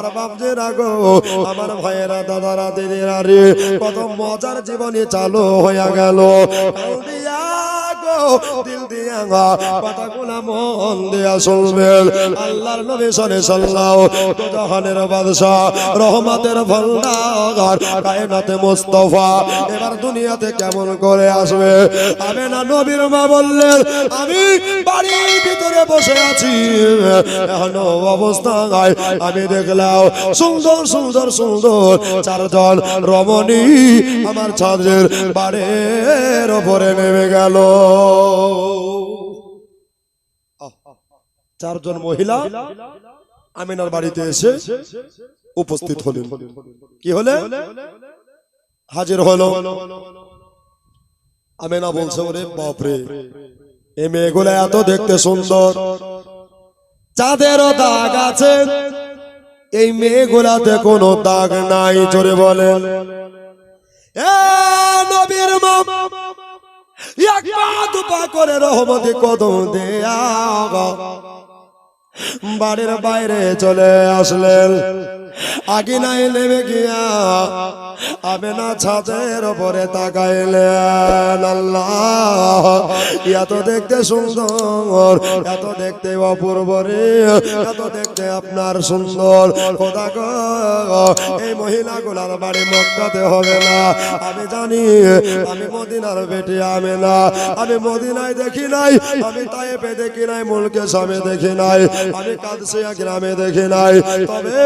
আমার বাপজিরা গো, আমার ভাইয়েরা, দাদারা, দিদিরা রে কত মজার জীবনে চালু হয়ে গেল। কাল দিয়া গো, দিল দিয়া কথাগুলা মন দিয়া শুনবেন আল্লাহর নবী জাহানের রহমতের ভান্ডার কায়নাতে মুস্তফা। এবার দুনিয়াতে কেমন করে আসবে? আমি না নবীর মা বললেন, আমি বাড়ির ভিতরে বসে আছি। এখনও অবস্থায় আমি দেখলাম সুন্দর সুন্দর সুন্দর চারজন রমণী আমার ছাদের বাড়ির ওপরে নেমে গেল। চারজন মহিলা আমিনার বাড়িতে এসে উপস্থিত হলেন। কি হলে? হাজির হলো। আমেনা বলছে, ওরে বাপরে এ মেয়েগুলো এত দেখতে সুন্দর। চাঁদেরও দাগ আছে। এই মেয়েগুলাতে কোনো দাগ নাই পা দুপা করে রহমতি কদম দেয়া বাড়ির বাইরে চলে আসলেন। আগে নাই নেমে গিয়া, আবে না ছাদের ওপরে আল্লাহ। এত দেখতে সুন্দর, এত দেখতে অপূর্ব রে, এত দেখতে আপনার সুন্দর। এই মহিলাগুলার বাড়ি মক্কাতে হবে না। আমি জানি, আমি মদিনার বেটি আমি না। আমি মদিনায় দেখি নাই, আমি তাই তাইপে দেখি নাই, মুলকে সামনে দেখি নাই, আমি কাদসিয়া গ্রামে দেখি নাই। তবে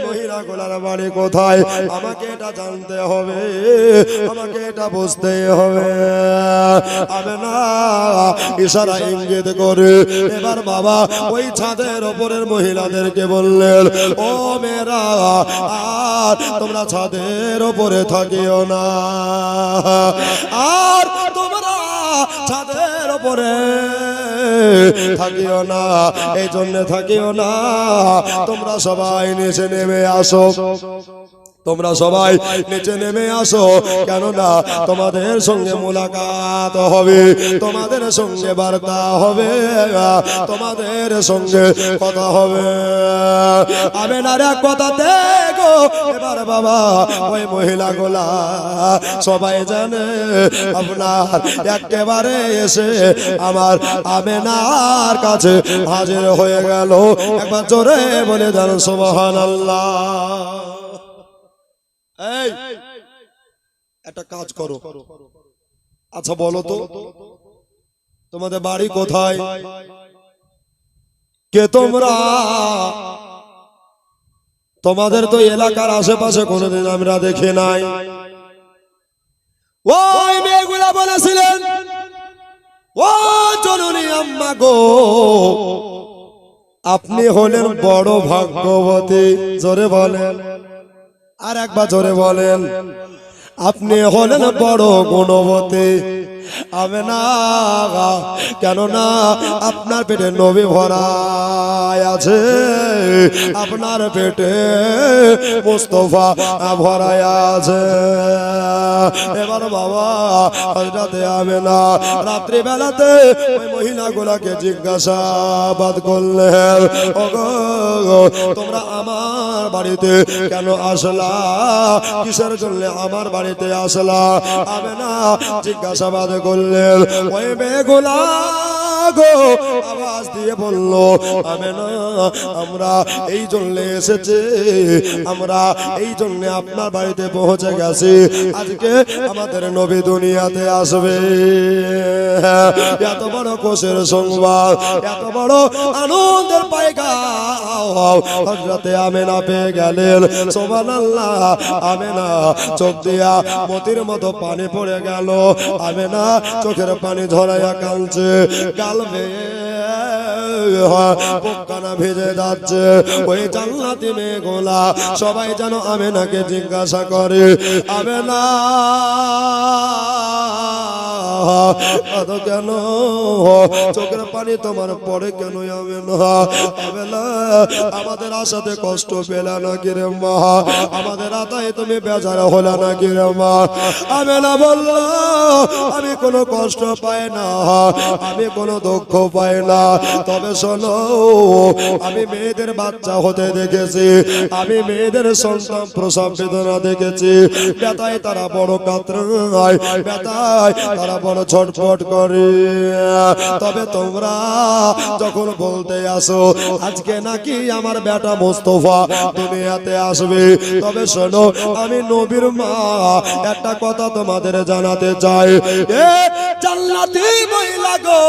এই মহিলাগুলার বাড়ি কোথায়? আমাকে এটা জানতে হবে। আমাকে এটা বুঝতে হবে। আমি না, ইশারা ইঙ্গিত করে। এবার বাবা, ওই ছাদের ওপরের মহিলাদেরকে বললেন, ও মেয়েরা, আর তোমরা ছাদের ওপরে থাকিও না। আর তোমরা ছাদের ওপরে থাকিও না এই জন্য থাকিও না। তোমরা সবাই নিচে নেমে আসো। তোমরা সবাই নিচে নেমে আসো, কেননা তোমাদের সঙ্গে মোলাকাত হবে, তোমাদের সঙ্গে বার্তা হবে, তোমাদের সঙ্গে কথা হবে। আমি নারে কথা দেখো, এবার বাবা, ওই মহিলা গোলা, সবাই জানে আপনার একেবারে এসে আমার আমেনার কাছে হাজির হয়ে গেল। একবার জোরে বলে দেন সোবাহান আল্লাহ এই, একটা কাজ করো। আচ্ছা বলো তো, তোমাদের বাড়ি কোথায়? কে তোমরা? তোমাদের তো এলাকার আশেপাশে কোনোদিন আমরা দেখি নাই। ওই মেয়েগুলা বলেছিলেন, ও জননী আম্মা গো, আপনি হলেন বড় ভাগ্যবতী। জোরে বলেন। আর একবার জোরে বলেন। আপনি হলেন বড় গুণবতী। আমি না, কেননা আপনার পেটে নবী ভরায় আছে। আপনার পেটে মুস্তফা ভরায় আছে। এবার বাবা আমি না রাত্রিবেলাতে ওই মহিলাগুলাকে জিজ্ঞাসাবাদ করলেন তোমরা আমার বাড়িতে কেন আসলা? কিসের জন্য আমার বাড়িতে আসলা। আমি না জিজ্ঞাসাবাদ করলেন, ওই বেগুলা আওয়াজ দিয়ে বলল আমি না আমরা এই এসেছি, আমরা এই আপনার বাড়িতে পৌঁছে গেছি। আজকে আমাদের নবী দুনিয়াতে আসবে। এত বড় কোষের সংবাদ, এত বড় আনন্দের পায়গা আমেনা পেয়ে গেলেন। সোমান আল্লাহ আমেনা, চোখ দিয়া মতির মতো পানি পড়ে গেল। আমি না চোখের পানি ধরাইয়া কালছে কাল পোকানা ভেজে যাচ্ছে। ওই জান্নাতি মেয়েগুলা সবাই যেন আমেনাকে জিজ্ঞাসা করে। আমেনা! কেন চোখের পানি তোমার পড়ে কেন আমি না আমাদের আশাতে কষ্ট পেলা না কিরে মা আমাদের আতায় তুমি হলা না কিরে মা আবেলা বলল আমি কোনো কষ্ট পাই না আমি কোনো দুঃখ পাই না তবে শোনো আমি মেয়েদের বাচ্চা হতে দেখেছি আমি মেয়েদের সন্তান প্রসব বেদনা দেখেছি তারা বড় কাতরায় তারা ছটফট করে। তবে তোমরা যখন বলতে আসো, আজকে নাকি আমার বেটা মোস্তফা দুনিয়াতে আসবে, তবে শোনো, আমি নবীর মা। একটা কথা তোমাদের জানাতে চাই। গো,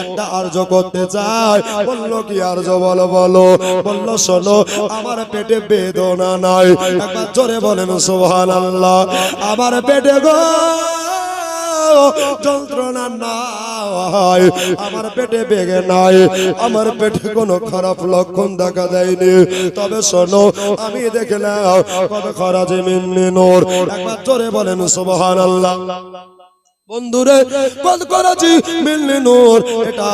একটা আর্য করতে চাই। বলল কি আর্য? বলো বলো। বলল, শোনো, আমার পেটে বেদনা নাই। একবার জোরে বলেন সোহান আল্লাহ আমার পেটে গো যন্ত্রণা নাই। আমার পেটে বেগে নাই। আমার পেটে কোনো খারাপ লক্ষণ দেখা দেয়নি তবে শোনো, আমি দেখলাম কত খরাজে মিন্নি নোর। একবার জোরে বলেন সুবহান আল্লাহ বন্ধুরে কত করাছি মিলনি নূর, এটা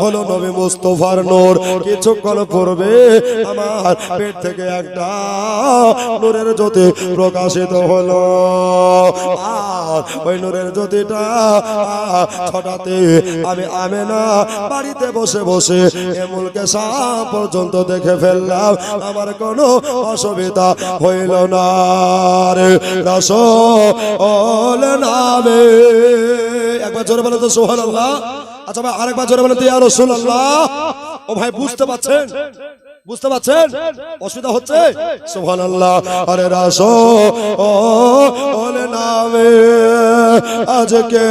হলো নবী মুস্তফার নূর। কিছুক্ষণ পূর্বে আমার পেট থেকে একটা নূরের জ্যোতি প্রকাশিত হলো। আর ওই নূরের জ্যোতিটা ছটাতে আমি আমেনা বাড়িতে বসে বসে এমুলকে সাপ পর্যন্ত দেখে ফেললাম। আমার কোনো অসুবিধা হইল না রে। রস নামে একবার জোরে বলে তো সোহান আল্লাহ আচ্ছা ভাই, আরেকবার জোরে বলে তো, ইয়া রসুল আল্লাহ ও ভাই, বুঝতে পাচ্ছেন বুঝতে পাচ্ছেন অসুবিধা হচ্ছে? সোহান আল্লাহ আরে রাস নামে, আজকে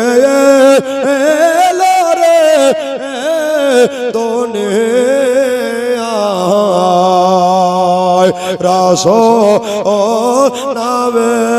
তোনে রাস, ও, নামে।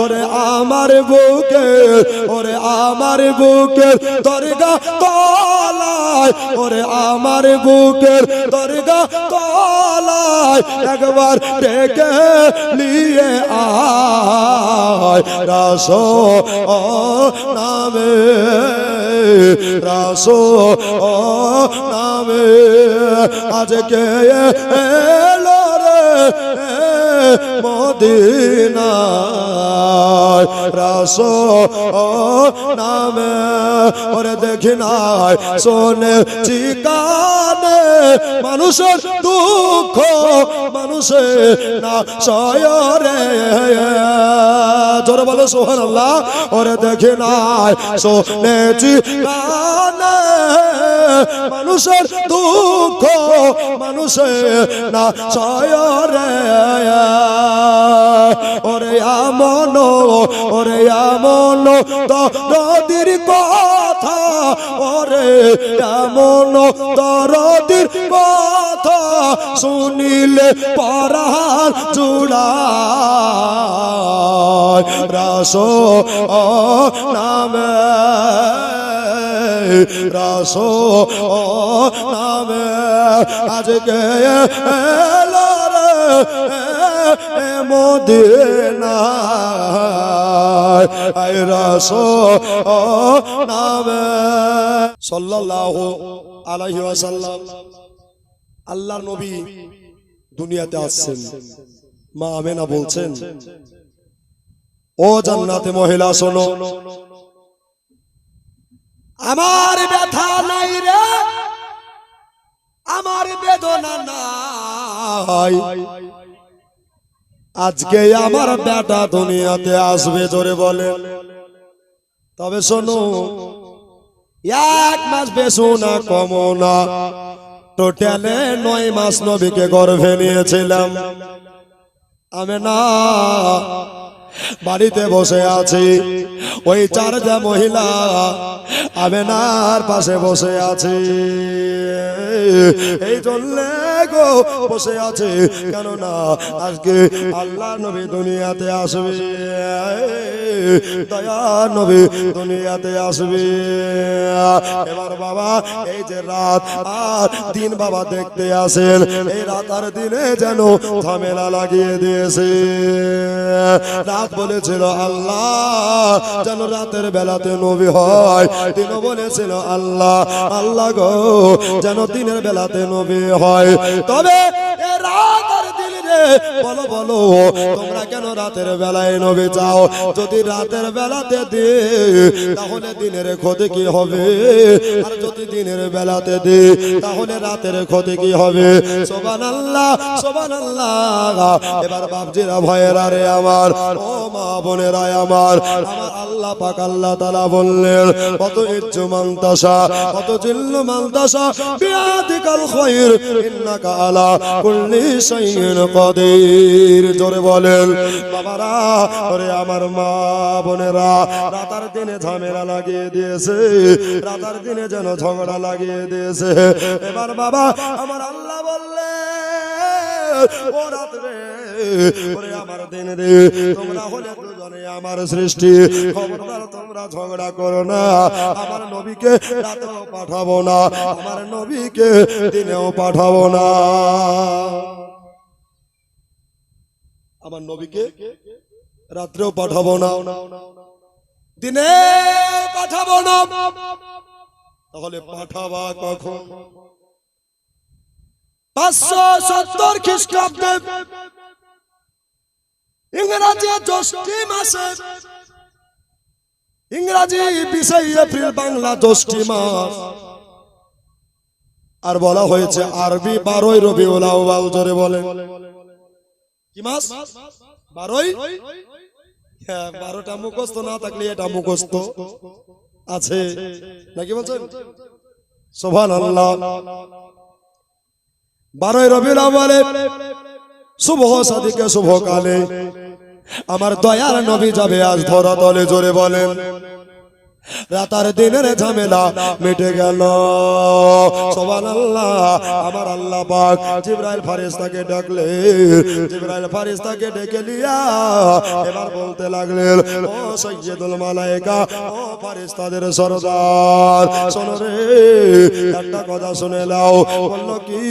ওরে আমার বুকে, ওরে আমার বুকের দরগা তলায়, ওরে আমার বুকের দরগা তলায় একবার ডেকে নিয়ে আয়। রাস ও নামে, রাস ও নামে, আজকে মদিনায় রাস নামে, ওরে দেখি নাই, শোনে চিকানে মানুষের দুঃখ, মানুষের না সয়রে। জোরে বলো সোহান আল্লাহ ওরে দেখি নাই, শোনে চিকানে মানুষের দুঃখ, মানুষের না সয়রে ওরে আমন ওরে আমন তো নদীর কথা। ওরে আমন তো নদীর কথা। শুনিলে পরার জুড়ায় রাস নামে রাস নামে। আজকে এলো রে নামে। সাল্লাল্লাহু আলাইহি ওয়াসাল্লাম। আল্লাহর নবী দুনিয়াতে আসছেন। মা আমেনা বলছেন, ও জান্নাতে মহিলা, শোনো। আমার ব্যথা নাই রে, আমার বেদনা নাই। আজকে আমার বেটা দুনিয়াতে আসবে জোরে বলে। তবে শোনো, এক মাস বেশো না কমো না। টোটালে নয় মাস নবীকে গর্ভে নিয়েছিলাম। আমি না বাড়িতে বসে আছি। ওই চারটা মহিলা আমেনার পাশে বসে আছে। এই চললে গো বসে আছে, কেননা আজকে আল্লাহ নবী দুনিয়াতে আসবে। দয়া নবী দুনিয়াতে আসবে। এবার বাবা, এই যে রাত, আর দিন বাবা দেখতে আসেন, এই রাত আর দিনে যেন ঝামেলা লাগিয়ে দিয়েছে। রাত বলেছিল, আল্লাহ, যেন রাতের বেলাতে নবী হয়। দিনও বলেছিল, আল্লাহ আল্লাহ গো, যেন দিনের বেলাতে নবী হয়। তবে রাত দিন বলো বলো, তোমরা কেন রাতের বেলায় নবী চাও? যদি রাতের বেলাতে দে, তাহলে দিনের ক্ষতি কি হবে? আর যদি দিনের বেলাতে দে, তাহলে রাতের ক্ষতি কি হবে? সোবান আল্লাহ সোবান আল্লাহ এবার বাপজিরা ভয়ের আরে আমার, ও মা বোনেরা আমার আমার আল্লাহ পাক আল্লাহ তালা বললেন, কত ইচ্ছু মান্তাসা, কত জিল্লু মান্তাসা বিয়াদিকাল খায়র ইন্নাকা আলা কুল্লি শাইইন জোরে বলেন, বাবারা, ওরে আমার মা বোনেরা, রাতার দিনে ঝামেলা লাগিয়ে দিয়েছে, রাতার দিনে যেন ঝগড়া লাগিয়ে দিয়েছে। এবার বাবা, আমার আল্লাহ বললে আমার দিন রে আমার সৃষ্টি তোমরা ঝগড়া করো না, আমার নবীকে রাতেও পাঠাবো না, আমার নবীকে দিনেও পাঠাবো না। আমার নবীকে রাত্রেও পাঠাবো না। দিনে পাঠাবো না। তাহলে পাঠাবা কখন? পাঁচশো সত্তর খ্রিস্টাব্দে ইংরাজি জ্যৈষ্ঠী মাসে, ইংরাজি বিশে এপ্রিল বাংলা জ্যৈষ্ঠী মাস। আর বলা হয়েছে, আরবি বারোই রবিউল আউয়াল, জোরে বলে কি মাস বারোই? হ্যাঁ বারোটা মুখস্থ না থাকলে এটা মুখস্থ আছে। নাকি বলছেন? সোভান বারোই আউয়ালে শুভ সাদিকে শুভ কালে। আমার দয়ার নবী যাবে আজ ধরা তলে জোরে বলেন। রাতার দিনের ঝামেলা মিটে গেল। আমার আল্লাহ পাক জিব্রাইল ফারিস্তাকে ডাকলে, জিব্রাইল ফারিস্তাকে ডেকে লিয়া এবার বলতে লাগলেন, ও সৈয়দুল মালাইকা ও ফারিস্তাদের সরদার, শোনো রে, একটা কথা শুনে নাও। বলল, কি?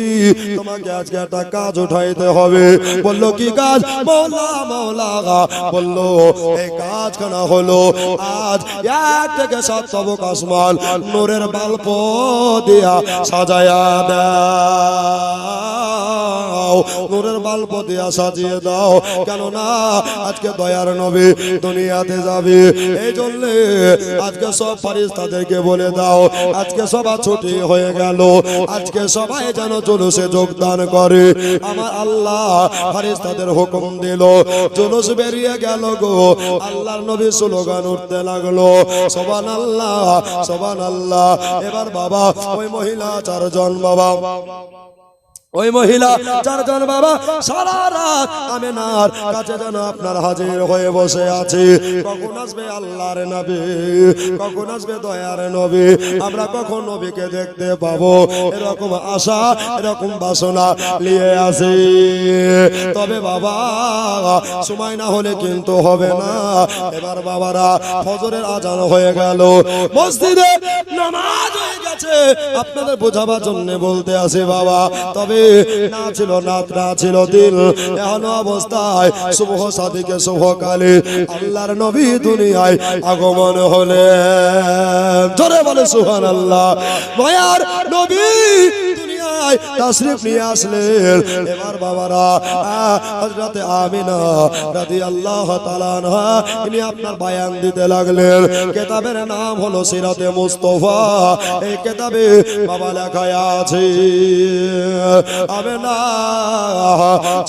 তোমাকে আজকে একটা কাজ উঠাইতে হবে। বলল, কি কাজ? মৌলা মৌলা বলল, এই কাজ কেনা হলো আজ এক থেকে সাত তবক আসমান, নূরের বাল্প দিয়া সাজায়া দাও। নূরের বাল্প দিয়া সাজিয়ে দাও। কেননা আজকে দয়ার নবী দুনিয়াতে যাবে। এই জন্য আজকে সব ফারিস্তাদেরকে বলে দাও, আজকে সবার ছুটি হয়ে গেল। আজকে সবাই যেন জুলুসে যোগদান করে। আমার আল্লাহ ফারিস্তাদের হুকুম দিল, জুলুস বেরিয়ে গেল গো। আল্লাহর নবী স্লোগান উঠতে লাগল। সবান আল্লাহ সোবান আল্লাহ এবার বাবা ওই মহিলা চারজন বাবা। ওই মহিলা চারজন বাবা সারা রাত আমেনার কাছে যেন আপনার হাজির হয়ে বসে আছে। কখন আসবে আল্লাহর নবী? কখন আসবে দয়ার নবী? আমরা কখন নবীকে দেখতে পাবো? এরকম আশা এরকম বাসনা নিয়ে আসি তবে বাবা সময় না হলে কিন্তু হবে না। এবার বাবারা ফজরের আজান হয়ে গেল। মসজিদে নামাজ হয়ে গেছে। আপনাদের বোঝাবার জন্য বলতে আসে বাবা। তবে না ছিল না ছিল দিন এমন অবস্থায় শুভ সাদিকে শুভ কালে আল্লাহর নবী দুনিয়ায় আগমন হলে। ধরে বলে সুহান আল্লাহ মায়ার নবী বাবারা আমিনা আপনার বায়ান দিতে লাগলেন। কিতাবের নাম হলো সিরাতে মুস্তাফা। এই কিতাবে বাবা আছে আমিনা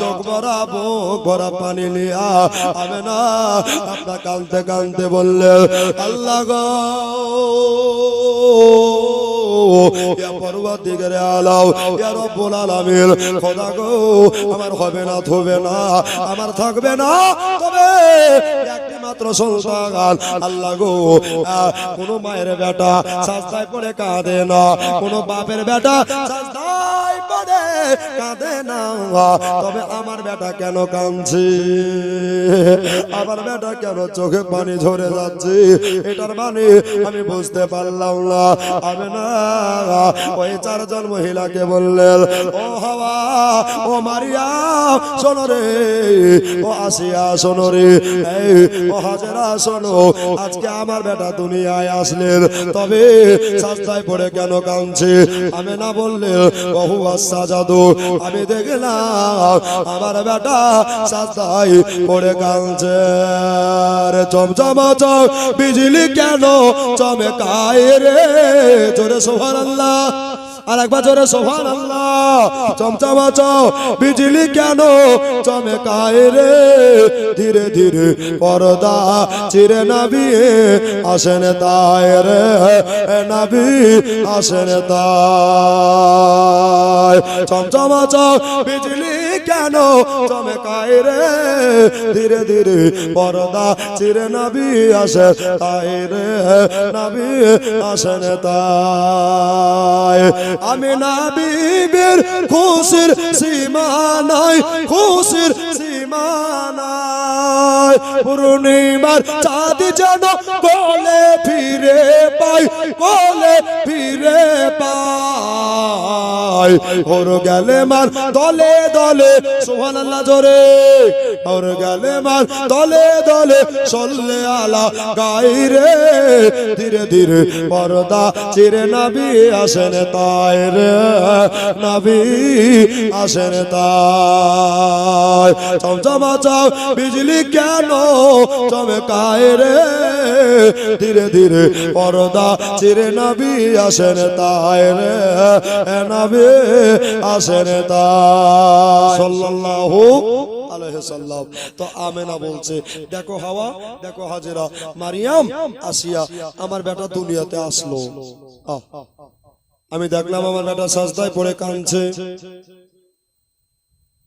চোখ ভরা বুক ভরা পানি নিয়া। আমিনা আপনার কানতে কানতে বললে আল্লাহ গো। ইয়া পরবর্তীকার আলাও গো, আমার হবে না না, আমার থাকবে না একটি মায়ের বেটা কাঁদে না, কোন বাপের বেটা কাঁদে না, তবে আমার বেটা কেন কাঁদছে? আমার বেটা কেন চোখে পানি ঝরে যাচ্ছে? এটার মানে আমি বুঝতে পারলাম না, আমি না ওই চারজন মহিলাকে বললেন, ও হাওয়া, ও মারিয়া, শোনো রে, ও আসিয়া শোনো রে ও হাজেরা শোনো, আজকে আমার বেটা দুনিয়ায় আসলেন, তবে সাজদায় পড়ে কেন কাঁদছে? আমি না বললে বহু আশা জাদু, আমি দেখলাম আমার বেটা সাজদায় পড়ে কাঁদছে। রে চমচমাচ বিজলি কেন চমকায় রে? জোরে বিজলি কেন চমকায় রে? ধীরে ধীরে পর্দা চিরে নাবিয়ে আসেন তাই রে। নাবি, আসেন তাই। চমচমাচ বিজলি কেন? চমকায় রে ধীরে ধীরে পর্দা চিরে নাবি আসে তাই নাবি আসেন তাই। আমি নাবিবের খুশির সীমা নাই, খুশির সীমা নাই। পূর্ণিমার চাঁদ যেন কোলে ফিরে পাই, কোলে ফিরে পাই। ওর গেলে মার দলে দলে সোহান আল্লাহ জোরে। ওর গেলে মার দলে দলে, সল্লে আলা গাই রে। ধীরে ধীরে পর্দা চিরে নাবি আসেন তাই রে, নাবি আসেন তাই। চমচমা চাও বিজলি কেন চমকায় রে? ধীরে ধীরে পর্দা চিরে নাবি আসেন তাই রে আসেন তাই। আমি দেখলাম আমার বেটা সাজদায় পড়ে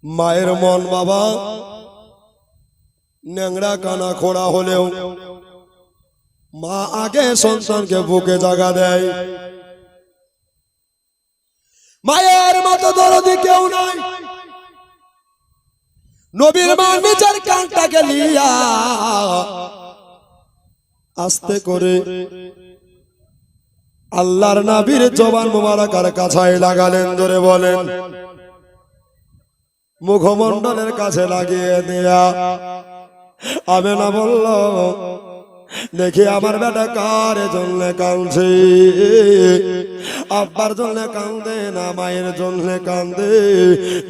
মায়ের মন বাবা ন্যাংরা কানা খোড়া হলেও মা আগে সন্তানকে বুকে জাগা দেয়। মায়ের মতো দরদি কেউ নাই। নবীর মা নিজের কানটাকে লিয়া আস্তে করে আল্লাহর নাবির জবান মুবারকার কাছায় লাগালেন ধরে বলেন। মুখমণ্ডলের কাছে লাগিয়ে দেয়া আমি না বলল দেখি আমার বেটা কার জন্য কাঁদছে? আব্বার জন্য কান্দে না মায়ের জন্য কান্দে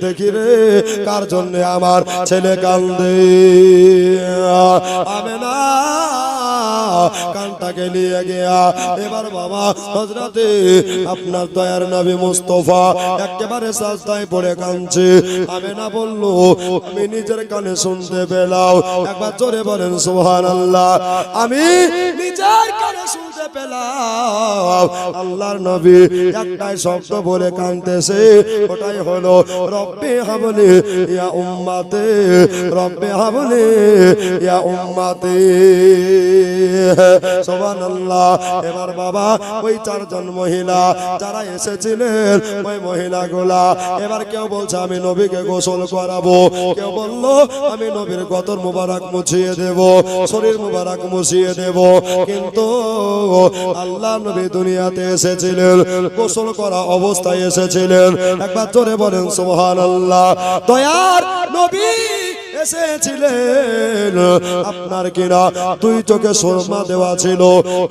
দেখি রে, কার জন্য আমার ছেলে কান্দে আমি না কানটাকে নিয়ে গিয়া, এবার বাবা হজরতে আপনার দয়ার নবী মুস্তফা একেবারে সাজদায় পড়ে কাঁদছে। আমি না বলল, আমি নিজের কানে শুনতে পেলাম। একবার জোরে বলেন সোহান আল্লাহ আমি নিজের কানে শুনতে পেলাম। আল্লাহর নবী একটাই শব্দ বলে ওটাই হলো, রব্বে হাবলি ইয়া উম্মাতে, রব্বে হাবলি ইয়া উম্মাতে। সুবহানাল্লাহ। এবার বাবা, ওই মহিলা যারা এসেছিলেন, ওই মহিলাগুলা, এবার কেউ বলছে, আমি নবীকে গোসল করাবো। কেউ বলল, আমি নবীর গতর মুবারক মুছিয়ে দেব, শরীর মুবারক মুছিয়ে দেব। কিন্তু আল্লাহ নবী দুনিয়াতে এসেছিলেন, গোসল করা অবস্থায় এসেছিলেন। একবার জোরে বলেন আল্লাহ দয়ার নবী। এসেছিলেন। আপনার কিনা দুই চোখে সুরমা দেওয়া ছিল,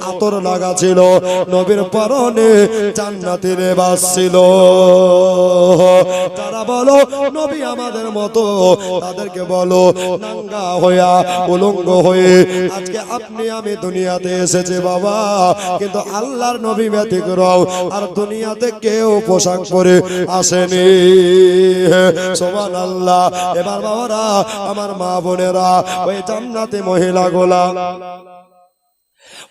আতর লাগা ছিল, নবীর পরনে জান্নাতি লেবাস ছিল। তারা বলো, নবী আমাদের মতো তাদেরকে বলো, নাঙ্গা হইয়া উলঙ্গ হয়ে আজকে আপনি আমি দুনিয়াতে এসেছে বাবা। কিন্তু আল্লাহর নবী ব্যতিক্রম আর দুনিয়াতে কেউ পোশাক পরে আসেনি। সোমান আল্লাহ এবার বাবারা আমার মা বোনেরা ওই জান্নাতে মহিলা গোলা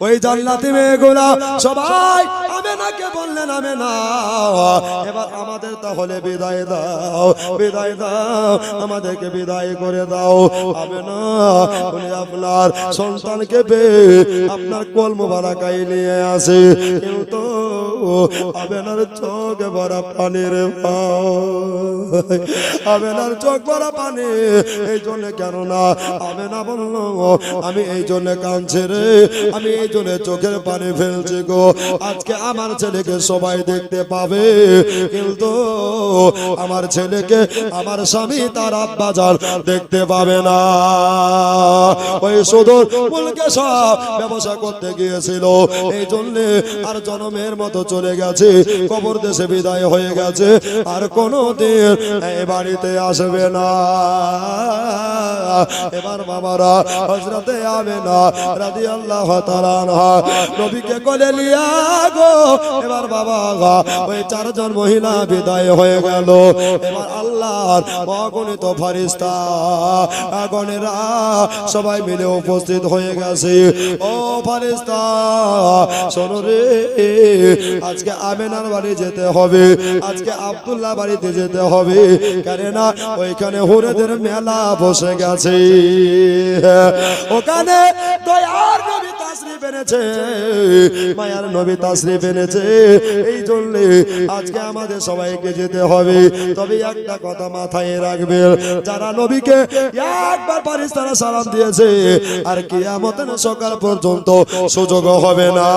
ওই জান্নাতি মেয়েগুলা সবাই আমি নাকে বললেন আমি না এবার আমাদের তাহলে বিদায় দাও বিদায় দাও, আমাদেরকে বিদায় করে দাও। আমি না উনি আপনার সন্তানকে পেয়ে আপনার কল মোবারকাই নিয়ে আসে। কিন্তু আবেনার চোখ ভরা পানির আবেনার চোখ ভরা পানি, এই জন্য কেন না আবেনা বলল, আমি এই জন্য কাঁদছি রে, আমি এই জন্য চোখের পানি ফেলছি গো। আজকে আমার ছেলেকে সবাই দেখতে পাবে। কিন্তু আমার ছেলেকে আমার স্বামী তার আব্বা যান দেখতে পাবে না। ওই সুদূর মুলকে সব ব্যবসা করতে গিয়েছিল। এই জন্যে আর জনমের মতো চলে গেছে। কবর দেশে বিদায় হয়ে গেছে। আর কোনো দিন এই বাড়িতে আসবে না। এবার বাবারা হজরতে আবে না রাদি আল্লাহ নবীকে কোলে লিয়া গো। এবার বাবা ওই চারজন মহিলা বিদায় হয়ে গেল। এবার আল্লাহর অগণিত ফারিস্তা গণেরা সবাই মিলে উপস্থিত হয়ে গেছে। ও ফারিস্তা শোনো রে, আজকে আমেনার বাড়ি যেতে হবে, আজকে আব্দুল্লাহ বাড়িতে যেতে হবে। কেন না ওইখানে হুরেদের মেলা বসে গেছে। ওখানে দয়ার নবী তাসরিফ এনেছে। মায়ার নবী তাসরিফ এনেছে। এই জন্য আজকে আমাদের সবাইকে যেতে হবে। তবে একটা কথা মাথায় রাখবে। যারা নবীকে একবার পারিস তারা সালাম দিয়েছে, আর কিয়ামতের সকাল পর্যন্ত সুযোগ হবে না।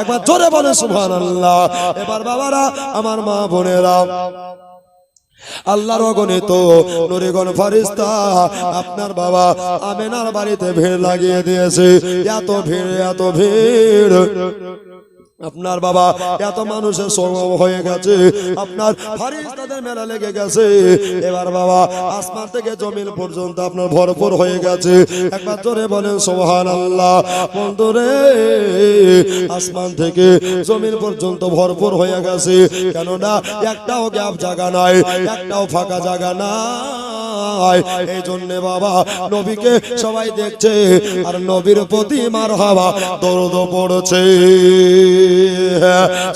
একবার জোরে বলে সুবহানাল্লাহ। এবার বাবারা, আমার মা বোনেরা আল্লাহর অগণিত নুরিগণ ফারিস্তা আপনার বাবা আমেনার বাড়িতে ভিড় লাগিয়ে দিয়েছে। এত ভিড়। এত ভিড়। আপনার বাবা এত মানুষের সমাগম হয়ে গেছে, আপনার ফারিস্তাদের মেলা লেগে গেছে। এবার বাবা, আসমান থেকে জমিন পর্যন্ত আপনার ভরপুর হয়ে গেছে। একবার জোরে বলেন সোহান আল্লাহ বন্ধুরে আসমান থেকে জমিন পর্যন্ত ভরপুর হয়ে গেছে। কেননা, একটাও গ্যাপ জায়গা নাই, একটাও ফাঁকা জায়গা নাই। এই জন্য বাবা, নবীকে সবাই দেখছে, আর নবীর প্রতি মার হাওয়া দরদ পড়ছে।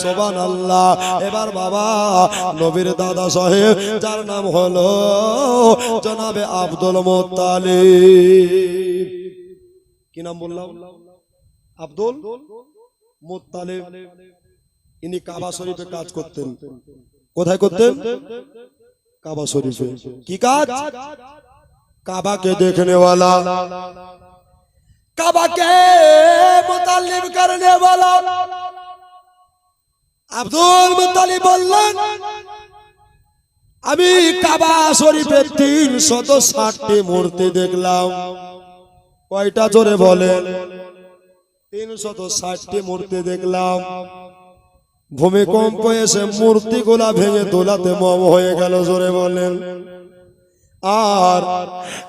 সোবান আল্লাহ এবার বাবা, নবীর দাদা সাহেব, যার নাম হলো জনাবে আব্দুল মোত্তালিব। কি নাম বললাম? আব্দুল মোত্তালিব। ইনি কাবা শরীফে কাজ করতেন। কোথায় করতেন? কাবা শরীফে। কি কাজ? কাবাকে দেখনে वाला কাবাকে মুতাল্লিব করনে वाला আব্দুল মুতালিব বললেন আমি কাবা শরীফে তিন শত ষাটটি মূর্তি দেখলাম কয়টা জোরে বলেন তিন শত ষাটটি মূর্তি দেখলাম ভূমিকম্প এসে মূর্তিগুলা ভেঙে তোলাতে মম হয়ে গেল জোরে বলেন আর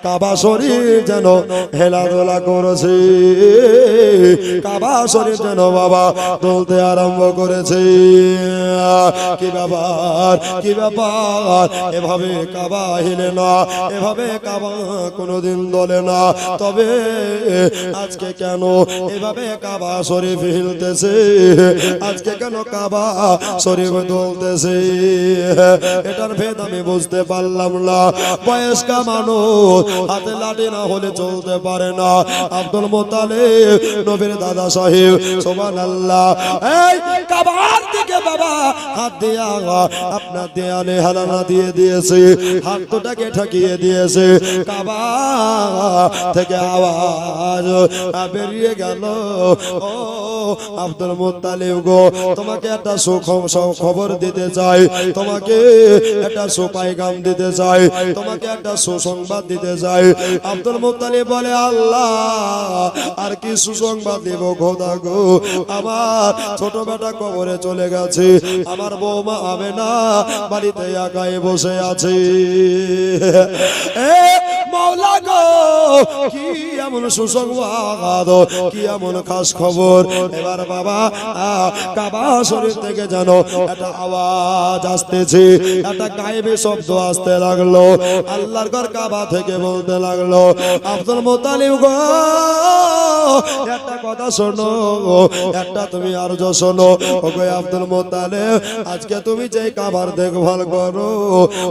কাবা শরীর যেন হেলাধুলা করেছে। কাবা শরীর যেন বাবা দলতে আরম্ভ করেছে। কি ব্যাপার? কি ব্যাপার? এভাবে কাবা হিলে না, এভাবে কাবা কোনোদিন দলে না। তবে আজকে কেন এভাবে কাবা শরীফ হিলতেছে? আজকে কেন কাবা শরীফ দলতেছে? এটার ভেদ আমি বুঝতে পারলাম না। বয়স্কা মানুষ হাতে লাঠি না হলে চলতে পারে না। আব্দুল মোতালে নবীর দাদা সাহেব সোমান আল্লাহ দিয়া দিয়েছে আব্দুল গো, তোমাকে একটা খবর দিতে চাই, তোমাকে একটা সুপাইগাম দিতে চাই, তোমাকে একটা সুসংবাদ দিতে চাই আব্দুল মুত্তালিব বলে, আল্লাহ, আর কি সুসংবাদ দেব খোদা গো? আমার ছোট বেটা কবরে চলে গেছে। আমার বৌমা হবে না বাড়িতে একাই বসে আছে। মাওলা কি এমন সুসংবাদ, কি এমন খাস খবর? এবার বাবা কাবা শরীর থেকে যেন একটা আওয়াজ আসতেছে, একটা গায়েবে শব্দ আসতে লাগল। আল্লাহর ঘর কাবা থেকে বলতে লাগল, আব্দুল মোতালিব গো, একটা কথা শোনো, একটা তুমি আর শোনো। ওকে আব্দুল মোতালে আজকে তুমি যে কাবার দেখভাল করো,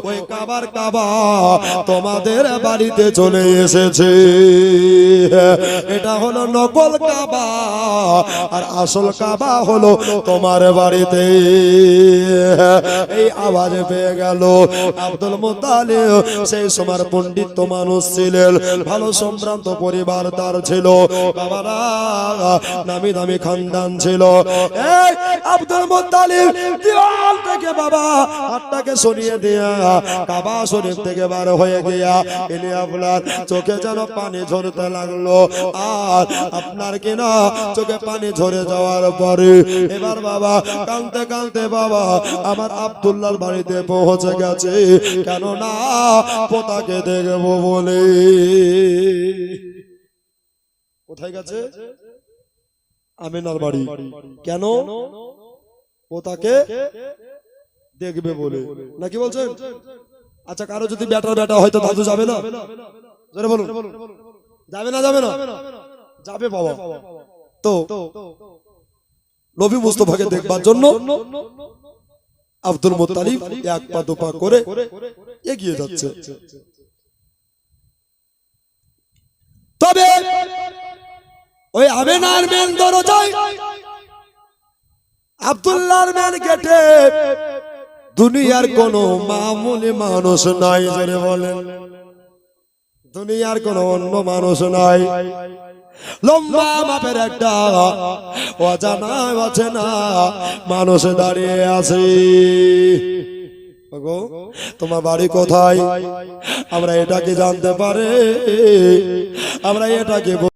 ওই কাবার কাবা তোমাদের বাড়িতে চলে এসেছে। এটা হলো নকল কাবা আর আসল কাবা হলো তোমার বাড়িতে। এই আওয়াজ পেয়ে গেল। আব্দুল মোতালিব সেই সময় পণ্ডিত মানুষ ছিলেন। ভালো সম্ভ্রান্ত পরিবার তার ছিল। নামি দামি খানদান ছিল। আব্দুল চোখে যেন লাগল। আর আপনার কিনা চোখে পানি ঝরে যাওয়ার পরে, এবার বাবা, কানতে কানতে বাবা আমার আব্দুল্লাহর বাড়িতে পৌঁছে গেছে কেন না পোতাকে দেখব বলে কোথায় গেছে আমিনার বাড়ি কেন পোতাকে দেখবে বলে নাকি বলছেন আচ্ছা কারও যদি ব্যাটার ব্যাটা হয়তো দাদু যাবে না জোরে বলুন যাবে না যাবে না যাবে বাবা তো নবী মুস্তফাকে দেখবার জন্য আব্দুল মোত্তালিব এক পা দু পা করে এগিয়ে যাচ্ছে। তবে ওই আমেনার মেন দরজায় আব্দুল্লাহর মেন গেটে দুনিয়ার কোন মামুলি মানুষ নাই বলেন। দুনিয়ার কোন অন্য মানুষ নাই। লম্বা মাপের একটা অজানা আছে না মানুষ দাঁড়িয়ে আছে। তোমার বাড়ি কোথায়? আমরা এটাকে জানতে পারে? আমরা এটাকে